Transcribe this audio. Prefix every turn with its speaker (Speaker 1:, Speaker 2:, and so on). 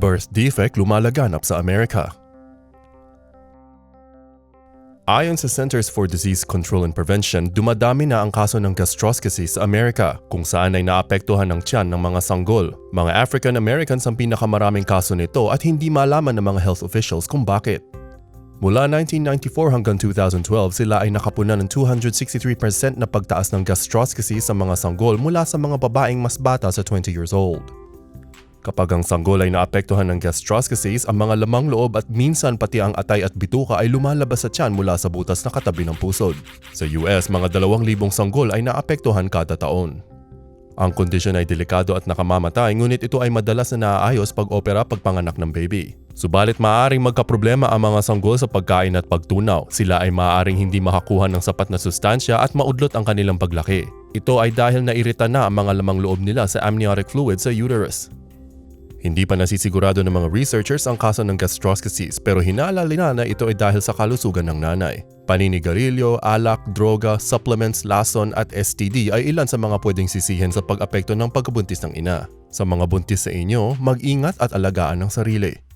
Speaker 1: Birth defect lumalaganap sa Amerika. Ayon sa Centers for Disease Control and Prevention, dumadami na ang kaso ng gastroscopy sa Amerika kung saan ay naapektuhan ng tiyan ng mga sanggol. Mga African Americans ang pinakamaraming kaso nito at hindi malaman ng mga health officials kung bakit. Mula 1994 hanggang 2012, sila ay nakapunan ng 263% na pagtaas ng gastroscopy sa mga sanggol mula sa mga babaeng mas bata sa 20 years old. Kapag ang sanggol ay naapektuhan ng gastroscopies, ang mga lamang loob at minsan pati ang atay at bituka ay lumalabas sa tiyan mula sa butas na katabi ng pusod. Sa US, mga 2,000 sanggol ay naapektuhan kada taon. Ang kondisyon ay delikado at nakamamatay ngunit ito ay madalas na naaayos pag opera pagpanganak ng baby. Subalit maaaring magkaproblema ang mga sanggol sa pagkain at pagtunaw. Sila ay maaaring hindi makakuha ng sapat na sustansya at maudlot ang kanilang paglaki. Ito ay dahil nairita na ang mga lamang loob nila sa amniotic fluid sa uterus. Hindi pa nasisigurado ng mga researchers ang kaso ng gastroscopies pero hinaalala na na ito ay dahil sa kalusugan ng nanay. Paninigarilyo, alak, droga, supplements, lason at STD ay ilan sa mga pwedeng sisihin sa pag-apekto ng pagkabuntis ng ina. Sa mga buntis sa inyo, mag-ingat at alagaan ang sarili.